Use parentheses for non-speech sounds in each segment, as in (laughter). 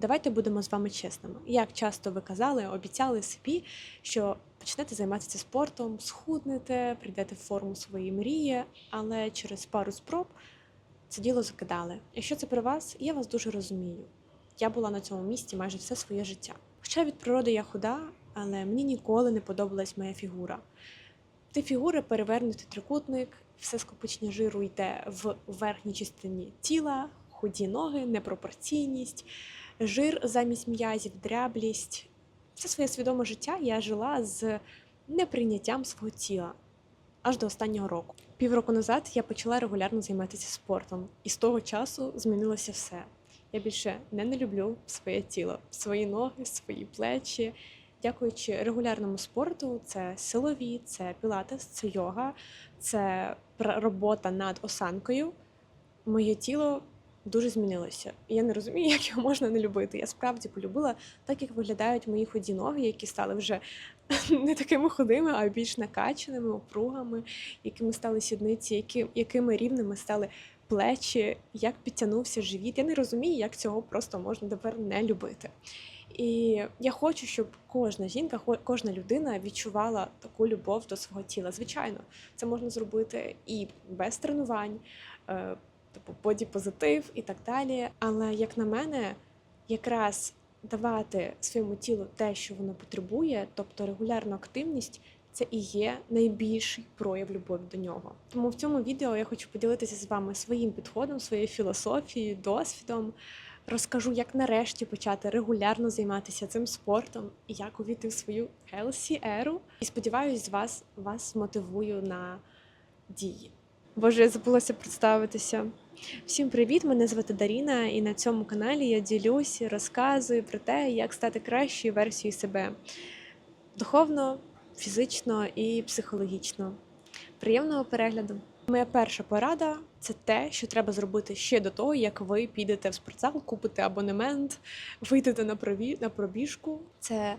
Давайте будемо з вами чесними. Як часто ви казали, обіцяли собі, що почнете займатися спортом, схуднете, прийдете в форму своєї мрії, але через пару спроб це діло закидали. Якщо це при вас, я вас дуже розумію. Я була на цьому місці майже все своє життя. Хоча від природи я худа, але мені ніколи не подобалась моя фігура. Ти фігура перевернутий трикутник, все скопичення жиру йде в верхній частині тіла, худі ноги, непропорційність, жир замість м'язів, дряблість. Все своє свідоме життя я жила з неприйняттям свого тіла аж до останнього року. Півроку назад я почала регулярно займатися спортом, і з того часу змінилося все. Я більше не, не люблю своє тіло, свої ноги, свої плечі. Дякуючи регулярному спорту, це силові, це пілатес, це йога, це робота над осанкою. Моє тіло дуже змінилося. І я не розумію, (laughs) як його можна не любити. Я справді полюбила так, як виглядають мої ході ноги, які стали вже (laughs) не такими худими, а більш накачаними, опругами, якими стали сідниці, які, якими рівними стали плечі, як підтягнувся живіт. Я не розумію, як цього просто можна тепер не любити. І я хочу, щоб кожна жінка, кожна людина відчувала таку любов до свого тіла. Звичайно, це можна зробити і без тренувань, е, типу боді-позитив і так далі. Але як на мене, якраз давати своєму тілу те, що воно потребує, тобто регулярну активність. Це і є найбільший прояв любові до нього. Тому в цьому відео я хочу поділитися з вами своїм підходом, своєю філософією, досвідом. Розкажу, як нарешті почати регулярно займатися цим спортом і як увійти в свою healthy еру. І сподіваюсь, з вас вас мотивую на дії. Боже, я забулася представитися. Всім привіт! Мене звати Даріна, і на цьому каналі я ділюсь, розказую про те, як стати кращою версією себе духовно, фізично і психологічно. Приємного перегляду! Моя перша порада це те, що треба зробити ще до того, як ви підете в спортзал, купите абонемент, вийдете на пробі... на пробіжку. Це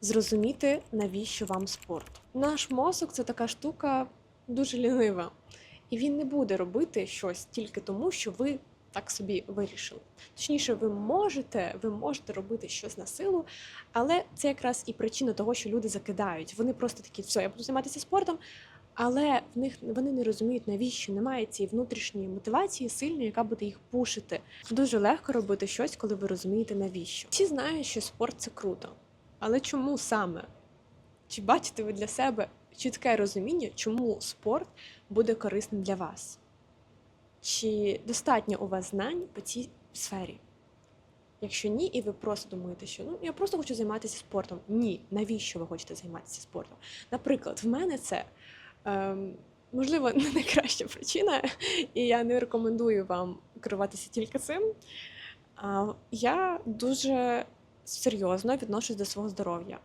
зрозуміти, навіщо вам спорт. Наш мозок це така штука дуже лінива, і він не буде робити щось тільки тому, що ви так собі вирішили. Точніше, ви можете, ви можете робити щось на силу, але це якраз і причина того, що люди закидають. Вони просто такі, все, я буду займатися спортом. Але в них вони не розуміють, навіщо немає цієї внутрішньої мотивації сильної, яка буде їх пушити. Дуже легко робити щось, коли ви розумієте, навіщо. Всі знають, що спорт це круто. Але чому саме? Чи бачите ви для себе чітке розуміння, чому спорт буде корисним для вас? Чи достатньо у вас знань по цій сфері? Якщо ні, і ви просто думаєте, що ну я просто хочу займатися спортом. Ні, навіщо ви хочете займатися спортом? Наприклад, в мене це ем, можливо (laughs) не найкраща причина, і я не рекомендую вам керуватися тільки цим. А, я дуже серйозно відношусь до свого здоров'я.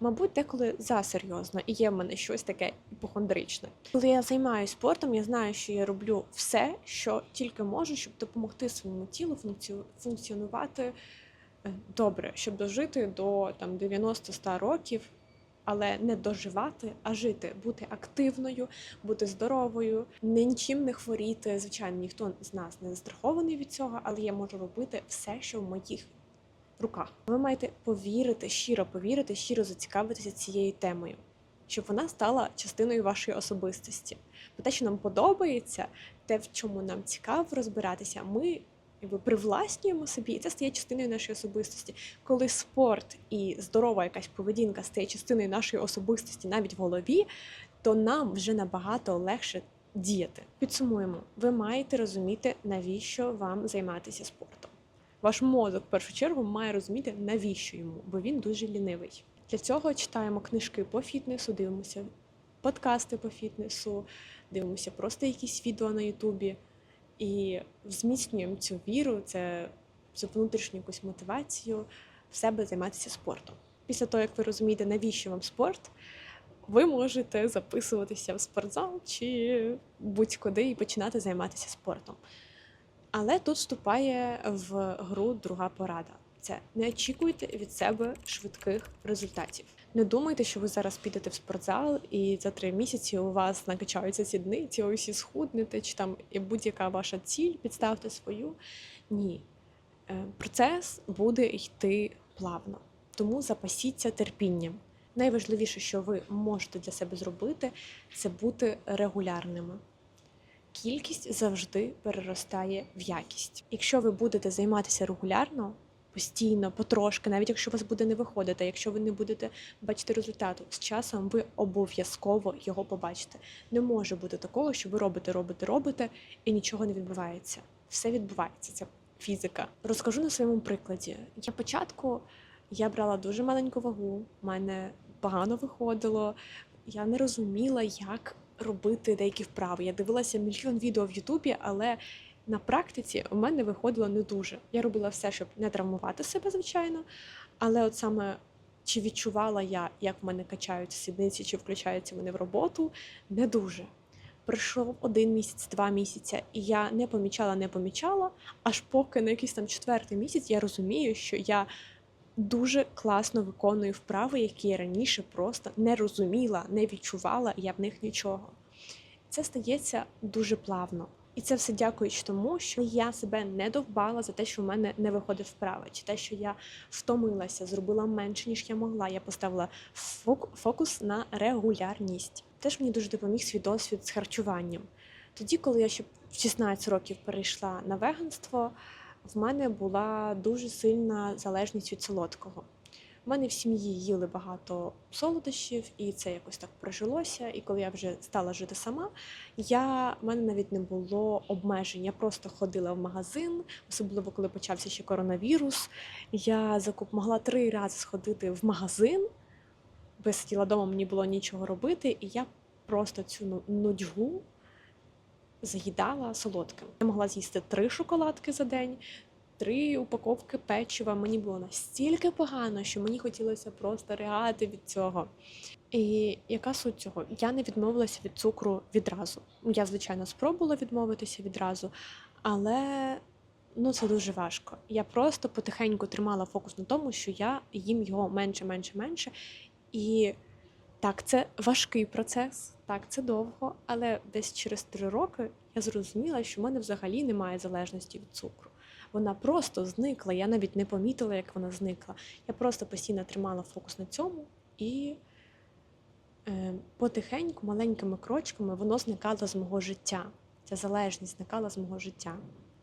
Мабуть, деколи засерйозно, і є в мене щось таке іпохондричне. Коли я займаюся спортом, я знаю, що я роблю все, що тільки можу, щоб допомогти своєму тілу функці- функціонувати е, добре, щоб дожити до там 90-100 років. Але не доживати, а жити, бути активною, бути здоровою, нічим не хворіти. Звичайно, ніхто з нас не застрахований від цього, але я можу робити все, що в моїх руках. Ви маєте повірити, щиро повірити, щиро зацікавитися цією темою, щоб вона стала частиною вашої особистості. Бо те, що нам подобається, те, в чому нам цікаво розбиратися, ми якби привласнюємо собі, і це стає частиною нашої особистості. Коли спорт і здорова якась поведінка стає частиною нашої особистості навіть в голові, то нам вже набагато легше діяти. Підсумуємо, ви маєте розуміти, навіщо вам займатися спортом. Ваш мозок в першу чергу має розуміти, навіщо йому, бо він дуже лінивий. Для цього читаємо книжки по фітнесу, дивимося подкасти по фітнесу, дивимося просто якісь відео на Ютубі і зміцнюємо цю віру, це цю внутрішню якусь мотивацію в себе займатися спортом. Після того, як ви розумієте, навіщо вам спорт, ви можете записуватися в спортзал чи будь-куди і починати займатися спортом. Але тут вступає в гру друга порада. Це не очікуйте від себе швидких результатів. Не думайте, що ви зараз підете в спортзал, і за три місяці у вас накачаються сідниці, всі схуднете, чи там будь-яка ваша ціль, підставте свою. Ні. Е, Процес буде йти плавно, тому запасіться терпінням. Найважливіше, що ви можете для себе зробити, це бути регулярними. Кількість завжди переростає в якість. Якщо ви будете займатися регулярно, постійно, потрошки, навіть якщо у вас буде не виходити, якщо ви не будете бачити результату, з часом ви обов'язково його побачите. Не може бути такого, що ви робите, робите, робите, і нічого не відбувається. Все відбувається. Це фізика. Розкажу на своєму прикладі. Я початку я брала дуже маленьку вагу, в мене погано виходило. Я не розуміла, як робити деякі вправи. Я дивилася мільйон відео в Ютубі, але на практиці у мене виходило не дуже. Я робила все, щоб не травмувати себе, звичайно. Але от саме чи відчувала я, як в мене качаються сідниці, чи включаються вони в роботу, не дуже. Пройшов один місяць, два місяці, і я не помічала, не помічала, аж поки на якийсь там четвертий місяць я розумію, що я дуже класно виконую вправи, які я раніше просто не розуміла, не відчувала, я в них нічого. Це стається дуже плавно. І це все дякуючи тому, що я себе не довбала за те, що в мене не виходить вправи, чи те, що я втомилася, зробила менше, ніж я могла. Я поставила фок- фокус на регулярність. Теж мені дуже допоміг свій досвід з харчуванням. Тоді, коли я ще в 16 років перейшла на веганство, в мене була дуже сильна залежність від солодкого. У мене в сім'ї їли багато солодощів, і це якось так прожилося. І коли я вже стала жити сама, я в мене навіть не було обмежень. Я просто ходила в магазин, особливо коли почався ще коронавірус. Я закуп могла три рази сходити в магазин, бо я сиділа вдома, мені було нічого робити, і я просто цю ну- нудьгу заїдала солодким. Я могла з'їсти три шоколадки за день, три упаковки печива. Мені було настільки погано, що мені хотілося просто ригати від цього. І яка суть цього? Я не відмовилася від цукру відразу. Я, звичайно, спробувала відмовитися відразу, але ну, це дуже важко. Я просто потихеньку тримала фокус на тому, що я їм його менше, менше, менше. І так, це важкий процес, так, це довго, але десь через три роки я зрозуміла, що в мене взагалі немає залежності від цукру. Вона просто зникла. Я навіть не помітила, як вона зникла. Я просто постійно тримала фокус на цьому і е, потихеньку, маленькими крочками, воно зникало з мого життя. Ця залежність зникала з мого життя.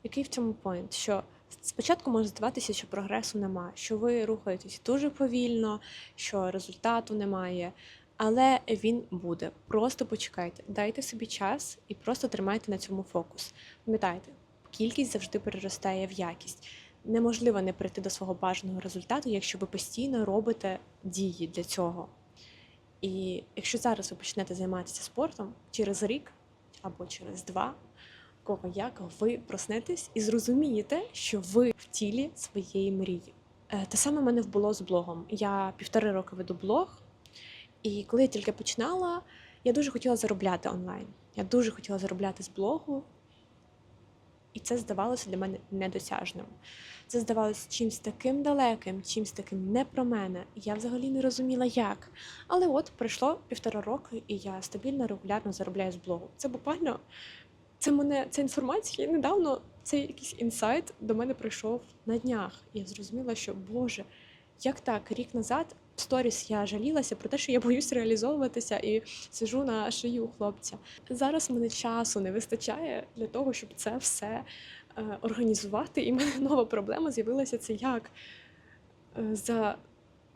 Який в цьому поінт? Що спочатку може здаватися, що прогресу немає, що ви рухаєтесь дуже повільно, що результату немає. Але він буде. Просто почекайте, дайте собі час і просто тримайте на цьому фокус. Пам'ятайте, кількість завжди переростає в якість. Неможливо не прийти до свого бажаного результату, якщо ви постійно робите дії для цього. І якщо зараз ви почнете займатися спортом через рік або через два, кого як ви проснетесь і зрозумієте, що ви в тілі своєї мрії. Е, Те саме в мене було з блогом. Я півтори роки веду блог. І коли я тільки починала, я дуже хотіла заробляти онлайн. Я дуже хотіла заробляти з блогу, і це здавалося для мене недосяжним. Це здавалося чимось таким далеким, чимось таким не про мене. Я взагалі не розуміла, як. Але от пройшло півтора роки, і я стабільно, регулярно заробляю з блогу. Це буквально це мене ця інформація недавно. Цей якийсь інсайт до мене прийшов на днях. І я зрозуміла, що Боже, як так, рік назад сторіс я жалілася про те, що я боюсь реалізовуватися і сижу на шиї у хлопця. Зараз мене часу не вистачає для того, щоб це все е, організувати. І в мене (laughs) нова проблема з'явилася це як е, за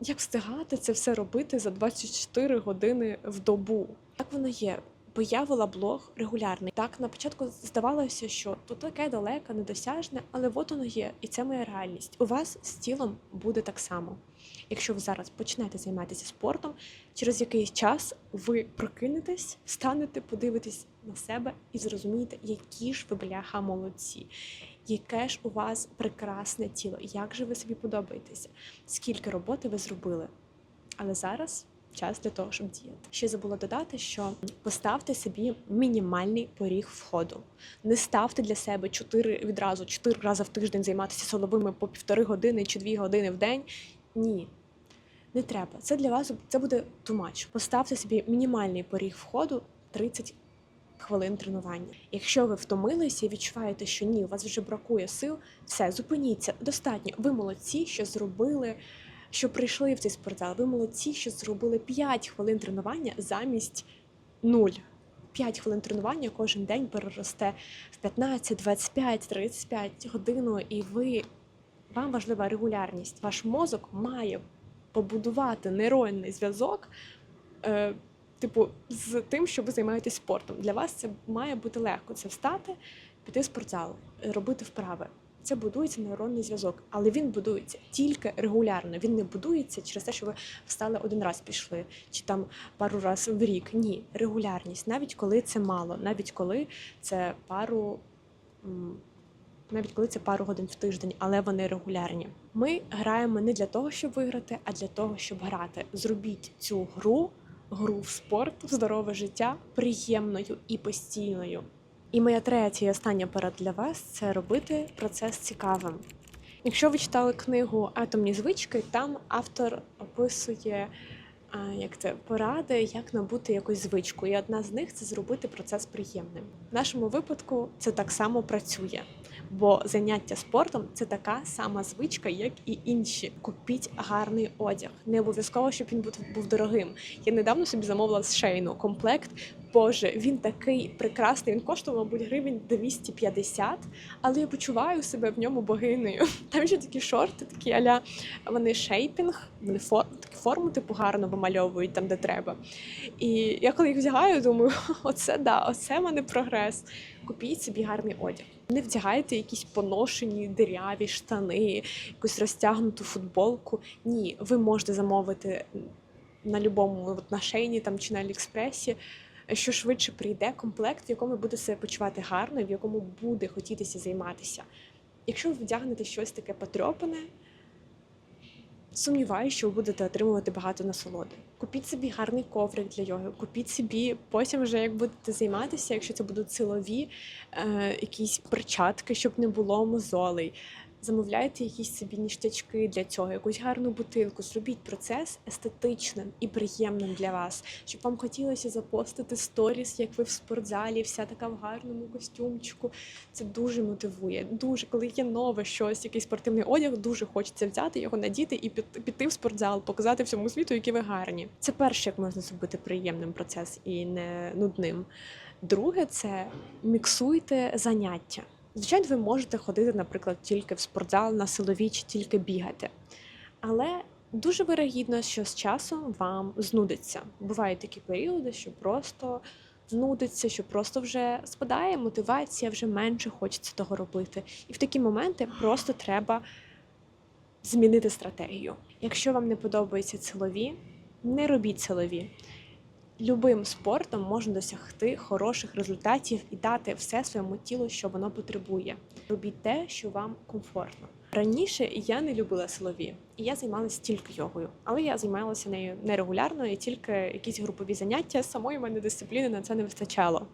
як встигати це все робити за 24 години в добу. Так воно є. Бо я вела блог регулярний. Так, на початку здавалося, що то таке далеке, недосяжне, але от воно є, і це моя реальність. У вас з тілом буде так само. Якщо ви зараз почнете займатися спортом, через якийсь час ви прокинетесь, встанете, подивитесь на себе і зрозумієте, які ж ви бляха молодці, яке ж у вас прекрасне тіло, як же ви собі подобаєтеся, скільки роботи ви зробили. Але зараз час для того, щоб діяти. Ще забула додати, що поставте собі мінімальний поріг входу. Не ставте для себе чотири відразу, чотири рази в тиждень займатися силовими по півтори години чи дві години в день. Ні. Не треба. Це для вас це буде much. Поставте собі мінімальний поріг входу 30 хвилин тренування. Якщо ви втомилися і відчуваєте, що ні, у вас вже бракує сил, все, зупиніться. Достатньо. Ви молодці, що зробили, що прийшли в цей спортзал. Ви молодці, що зробили 5 хвилин тренування замість 0. 5 хвилин тренування кожен день переросте в 15, 25, 35 годину, і ви вам важлива регулярність. Ваш мозок має побудувати нейронний зв'язок, е, типу, з тим, що ви займаєтесь спортом. Для вас це має бути легко. Це встати, піти в спортзал, робити вправи. Це будується нейронний зв'язок, але він будується тільки регулярно. Він не будується через те, що ви встали один раз пішли, чи там пару разів в рік. Ні, регулярність, навіть коли це мало, навіть коли це пару. Навіть коли це пару годин в тиждень, але вони регулярні. Ми граємо не для того, щоб виграти, а для того, щоб грати. Зробіть цю гру, гру в спорт, в здорове життя приємною і постійною. І моя третя і остання порада для вас це робити процес цікавим. Якщо ви читали книгу Атомні звички, там автор описує як це поради, як набути якусь звичку. І одна з них це зробити процес приємним. В нашому випадку це так само працює. Бо заняття спортом це така сама звичка, як і інші. Купіть гарний одяг. Не обов'язково, щоб він був, дорогим. Я недавно собі замовила з шейну комплект. Боже, він такий прекрасний. Він коштував, мабуть, гривень 250, але я почуваю себе в ньому богинею. (laughs) Там ще такі шорти, такі аля вони шейпінг, вони фор, такі форму типу гарно вимальовують там, де треба. І я коли їх вдягаю, думаю, (laughs) оце да, оце в мене прогрес. Купіть собі гарний одяг. Не вдягайте якісь поношені диряві штани, якусь розтягнуту футболку. Ні, ви можете замовити на любому на шейні там чи на Аліекспресі. Що швидше прийде комплект, в якому буде себе почувати гарно, в якому буде хотітися займатися. Якщо ви вдягнете щось таке потрьопане, сумніваюся, що ви будете отримувати багато насолоди. Купіть собі гарний коврик для йоги, купіть собі потім, вже як будете займатися, якщо це будуть силові е, якісь перчатки, щоб не було мозолей. Замовляйте якісь собі ніштячки для цього, якусь гарну бутилку. Зробіть процес естетичним і приємним для вас, щоб вам хотілося запостити сторіс, як ви в спортзалі, вся така в гарному костюмчику. Це дуже мотивує. Дуже, коли є нове щось, якийсь спортивний одяг, дуже хочеться взяти його, надіти і піт- піти в спортзал, показати всьому світу, які ви гарні. Це перше, як можна зробити приємним процес і не нудним. Друге, це міксуйте заняття. Звичайно, ви можете ходити, наприклад, тільки в спортзал на силові чи тільки бігати. Але дуже вирогідно, що з часом вам знудиться. Бувають такі періоди, що просто знудиться, що просто вже спадає мотивація, вже менше хочеться того робити. І в такі моменти просто треба змінити стратегію. Якщо вам не подобаються силові, не робіть силові. Любим спортом можна досягти хороших результатів і дати все своєму тілу, що воно потребує. Робіть те, що вам комфортно. Раніше я не любила силові, і я займалася тільки йогою, але я займалася нею нерегулярно і тільки якісь групові заняття. Самої мене дисципліни на це не вистачало.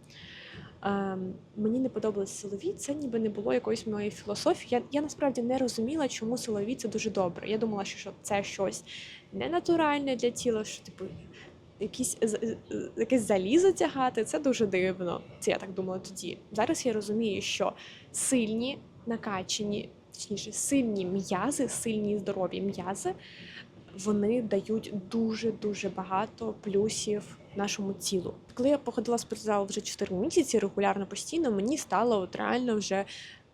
Ем, мені не подобалися силові, це ніби не було якоїсь моєї філософії. Я, я насправді не розуміла, чому силові це дуже добре. Я думала, що це щось ненатуральне для тіла, що типу якісь якесь залізо тягати, це дуже дивно. Це я так думала тоді. Зараз я розумію, що сильні, накачані, точніше, сильні м'язи, сильні здорові м'язи, вони дають дуже дуже багато плюсів нашому тілу. Коли я походила в спортзал вже 4 місяці, регулярно постійно, мені стало от реально вже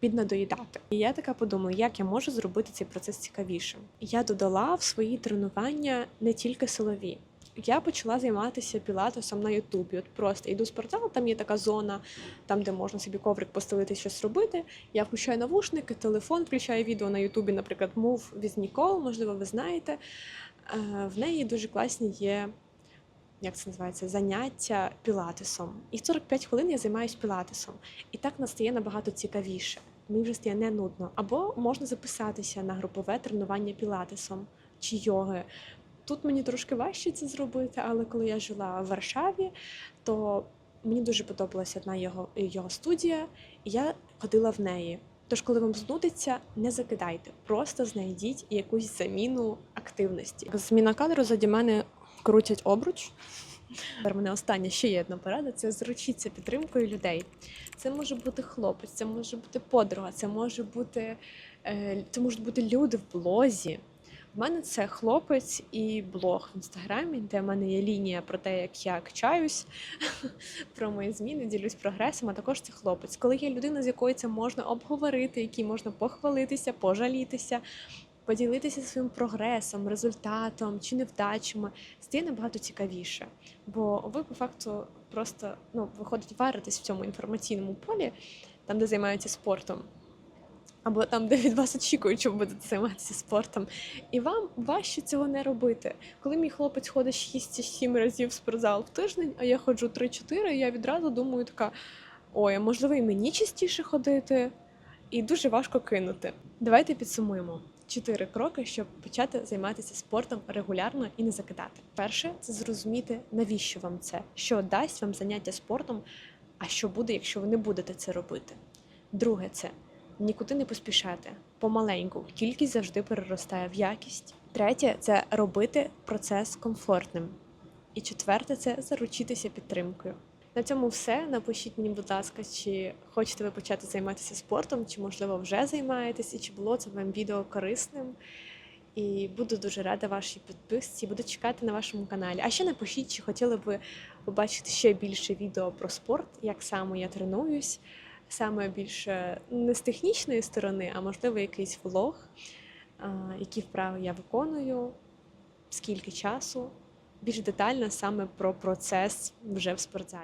піднадоїдати. І я така подумала, як я можу зробити цей процес цікавішим. Я додала в свої тренування не тільки силові. Я почала займатися пілатесом на Ютубі. От просто йду в спортзал, там є така зона, там де можна собі коврик постелити, щось робити. Я включаю навушники, телефон, включаю відео на Ютубі, наприклад, Move with Nicole, можливо, ви знаєте. Е, В неї дуже класні є. Як це називається заняття пілатесом. І 45 хвилин я займаюся пілатесом. І так настає набагато цікавіше. Мені вже стає не нудно. Або можна записатися на групове тренування пілатесом чи йоги. Тут мені трошки важче це зробити, але коли я жила в Варшаві, то мені дуже подобалася одна його, його студія, і я ходила в неї. Тож, коли вам знудиться, не закидайте, просто знайдіть якусь заміну активності. Зміна кадру заді мене крутять обруч. Тепер мене остання ще є одна порада: це зручіться підтримкою людей. Це може бути хлопець, це може бути подруга, це може бути е, це можуть бути люди в блозі. У мене це хлопець і блог в інстаграмі, де в мене є лінія про те, як я качаюсь, (laughs) про мої зміни, ділюсь прогресом, а також це хлопець. Коли є людина, з якою це можна обговорити, якій можна похвалитися, пожалітися, поділитися своїм прогресом, результатом чи невдачами, стає набагато цікавіше. Бо ви по факту просто ну, виходить, варитесь в цьому інформаційному полі, там, де займаються спортом. Або там, де від вас очікують, що ви будете займатися спортом, і вам важче цього не робити. Коли мій хлопець ходить 6-7 разів в спортзал в тиждень, а я ходжу 3-4, я відразу думаю, така: ой, а можливо, і мені частіше ходити, і дуже важко кинути. Давайте підсумуємо чотири кроки, щоб почати займатися спортом регулярно і не закидати. Перше це зрозуміти, навіщо вам це, що дасть вам заняття спортом, а що буде, якщо ви не будете це робити. Друге, це нікуди не поспішати помаленьку. Кількість завжди переростає в якість. Третє це робити процес комфортним. І четверте це заручитися підтримкою. На цьому все. Напишіть мені, будь ласка, чи хочете ви почати займатися спортом, чи можливо вже займаєтесь, і чи було це вам відео корисним. І буду дуже рада вашій підписці, буду чекати на вашому каналі. А ще напишіть, чи хотіли б побачити ще більше відео про спорт, як саме я тренуюсь, саме більше не з технічної сторони, а можливо якийсь влог, які вправи я виконую, скільки часу, більш детально саме про процес вже в спортзалі.